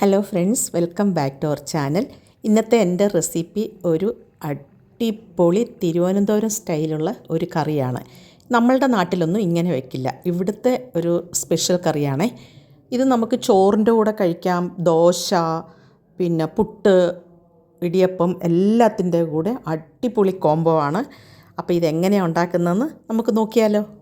Hello friends welcome back to our channel ഇന്നത്തെ എന്റെ recipe ഒരു അടിപൊളി തിരുവനന്തപുരം സ്റ്റൈലുള്ള ഒരു കറിയാണ്. നമ്മളുടെ നാട്ടിലൊന്നും ഇങ്ങനെ വെക്കില്ല. ഇവിടുത്തെ ഒരു സ്പെഷ്യൽ കറിയാണ്. ഇത് നമുക്ക് ചോറിന്റെ കൂടെ കഴിക്കാം. ദോശ പിന്നെ പുട്ട് ഇടിയപ്പം എല്ലാത്തിന്റെ കൂടെ അടിപൊളി കോംബോ ആണ്. അപ്പോൾ ഇതെങ്ങനെയാണ് ഉണ്ടാക്കുന്നതെന്ന് നമുക്ക് നോക്കിയാലോ.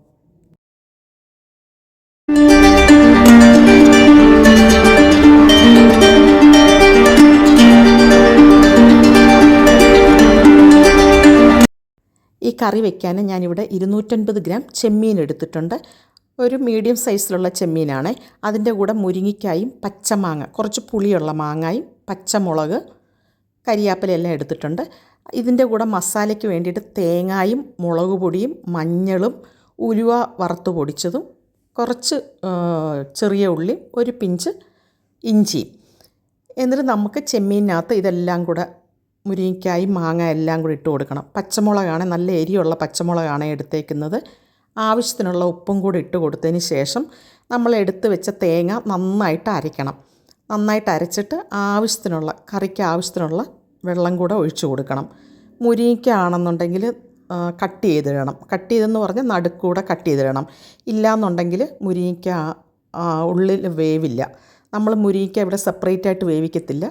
ഈ കറി വെക്കാൻ ഞാനിവിടെ ഇരുന്നൂറ്റൻപത് ഗ്രാം ചെമ്മീൻ എടുത്തിട്ടുണ്ട്. ഒരു മീഡിയം സൈസിലുള്ള ചെമ്മീനാണ്. അതിന്റെ കൂടെ മുരിങ്ങിക്കായും പച്ചമാങ്ങ കുറച്ച് പുളിയുള്ള മാങ്ങായും പച്ചമുളക് കരിയാപ്പിലെല്ലാം എടുത്തിട്ടുണ്ട്. ഇതിന്റെ കൂടെ മസാലയ്ക്ക് വേണ്ടിയിട്ട് തേങ്ങായും മുളക് പൊടിയും മഞ്ഞളും ഉലുവ വറുത്ത് പൊടിച്ചതും കുറച്ച് ചെറിയ ഉള്ളി ഒരു പിഞ്ച് ഇഞ്ചിയും. എന്നിട്ട് നമുക്ക് ചെമ്മീനകത്ത് ഇതെല്ലാം കൂടെ മുരിങ്ങയ്ക്കായും മാങ്ങ എല്ലാം കൂടി ഇട്ട് കൊടുക്കണം. പച്ചമുളകാണ് നല്ല എരിയുള്ള പച്ചമുളകാണ് എടുത്തേക്കുന്നത്. ആവശ്യത്തിനുള്ള ഉപ്പും കൂടി ഇട്ട് കൊടുത്തതിന് ശേഷം നമ്മൾ എടുത്ത് വെച്ച തേങ്ങ നന്നായിട്ട് അരയ്ക്കണം. നന്നായിട്ട് അരച്ചിട്ട് ആവശ്യത്തിനുള്ള കറിക്ക് ആവശ്യത്തിനുള്ള വെള്ളം കൂടെ ഒഴിച്ചു കൊടുക്കണം. മുരിങ്ങയ്ക്ക ആണെന്നുണ്ടെങ്കിൽ കട്ട് ചെയ്തിടണം. കട്ട് ചെയ്തെന്ന് പറഞ്ഞാൽ നടുക്കൂടെ കട്ട് ചെയ്തിടണം. ഇല്ലയെന്നുണ്ടെങ്കിൽ മുരിങ്ങയ്ക്ക ഉള്ളിൽ വേവില്ല. നമ്മൾ മുരിങ്ങയ്ക്ക ഇവിടെ സെപ്പറേറ്റ് ആയിട്ട് വേവിക്കത്തില്ല.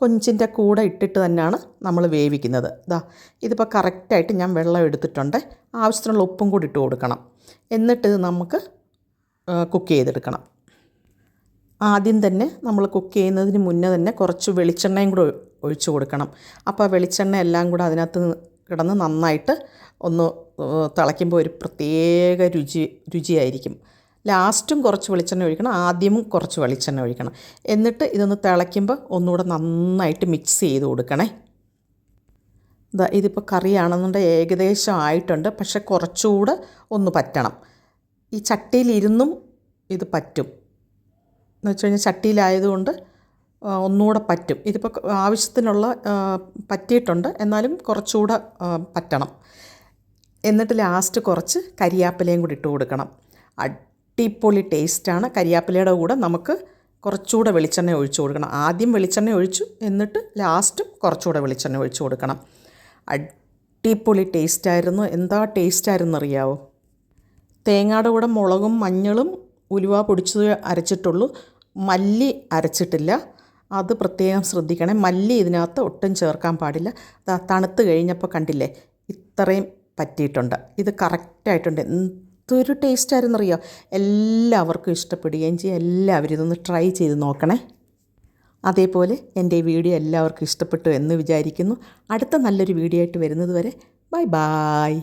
കൊഞ്ചിന്റെ കൂടെ ഇട്ടിട്ട് തന്നെയാണ് നമ്മൾ വേവിക്കുന്നത്. ഇതാ ഇതിപ്പോൾ കറക്റ്റായിട്ട് ഞാൻ വെള്ളം എടുത്തിട്ടുണ്ട്. ആവശ്യത്തിനുള്ള ഉപ്പും കൂടി ഇട്ട് കൊടുക്കണം. എന്നിട്ട് നമുക്ക് കുക്ക് ചെയ്തെടുക്കണം. ആദ്യം തന്നെ നമ്മൾ കുക്ക് ചെയ്യുന്നതിന് മുന്നേ തന്നെ കുറച്ച് വെളിച്ചെണ്ണയും കൂടെ ഒഴിച്ചു കൊടുക്കണം. അപ്പോൾ വെളിച്ചെണ്ണ എല്ലാം കൂടെ അതിനകത്ത് കിടന്ന് നന്നായിട്ട് ഒന്ന് തിളയ്ക്കുമ്പോൾ ഒരു പ്രത്യേക രുചി രുചിയായിരിക്കും. ലാസ്റ്റും കുറച്ച് വെളിച്ചെണ്ണ ഒഴിക്കണം ആദ്യവും കുറച്ച് വെളിച്ചെണ്ണ ഒഴിക്കണം. എന്നിട്ട് ഇതൊന്ന് തിളയ്ക്കുമ്പോൾ ഒന്നുകൂടെ നന്നായിട്ട് മിക്സ് ചെയ്ത് കൊടുക്കണേ. ഇതാ ഇതിപ്പോൾ കറിയാണെന്നുണ്ടെങ്കിൽ ഏകദേശം ആയിട്ടുണ്ട് പക്ഷെ കുറച്ചുകൂടെ ഒന്ന് പറ്റണം. ഈ ചട്ടിയിലിരുന്നും ഇത് പറ്റും. എന്ന് വെച്ച് കഴിഞ്ഞാൽ ചട്ടിയിലായതുകൊണ്ട് ഒന്നുകൂടെ പറ്റും. ഇതിപ്പോൾ ആവശ്യത്തിനുള്ള പറ്റിയിട്ടുണ്ട് എന്നാലും കുറച്ചുകൂടെ പറ്റണം. എന്നിട്ട് ലാസ്റ്റ് കുറച്ച് കരിയാപ്പിലയും കൂടി ഇട്ട് കൊടുക്കണം. അടിപൊളി ടേസ്റ്റാണ്. കരിയാപ്പിലയുടെ കൂടെ നമുക്ക് കുറച്ചുകൂടെ വെളിച്ചെണ്ണ ഒഴിച്ചു കൊടുക്കണം. ആദ്യം വെളിച്ചെണ്ണ ഒഴിച്ചു എന്നിട്ട് ലാസ്റ്റും കുറച്ചുകൂടെ വെളിച്ചെണ്ണ ഒഴിച്ചു കൊടുക്കണം. അടിപൊളി ടേസ്റ്റായിരുന്നു. എന്താ ടേസ്റ്റായിരുന്നു അറിയാവോ? തേങ്ങയുടെ കൂടെ മുളകും മഞ്ഞളും ഉലുവ പൊടിച്ചത് അരച്ചിട്ടുള്ളൂ. മല്ലി അരച്ചിട്ടില്ല. അത് പ്രത്യേകം ശ്രദ്ധിക്കണേ. മല്ലി ഇതിനകത്ത് ഒട്ടും ചേർക്കാൻ പാടില്ല. തണുത്ത് കഴിഞ്ഞപ്പോൾ കണ്ടില്ലേ? ഇത്രയും പറ്റിയിട്ടുണ്ട്. ഇത് കറക്റ്റായിട്ടുണ്ട് എന്തൊരു ടേസ്റ്റായിരുന്നറിയോ എല്ലാവർക്കും ഇഷ്ടപ്പെടുകയും ചെയ്യും. എല്ലാവരും ഇതൊന്ന് ട്രൈ ചെയ്ത് നോക്കണേ. അതേപോലെ എന്റെ വീഡിയോ എല്ലാവർക്കും ഇഷ്ടപ്പെട്ടു എന്ന് വിചാരിക്കുന്നു. അടുത്ത നല്ലൊരു വീഡിയോ ആയിട്ട് വരുന്നത് വരെ ബൈ ബായ്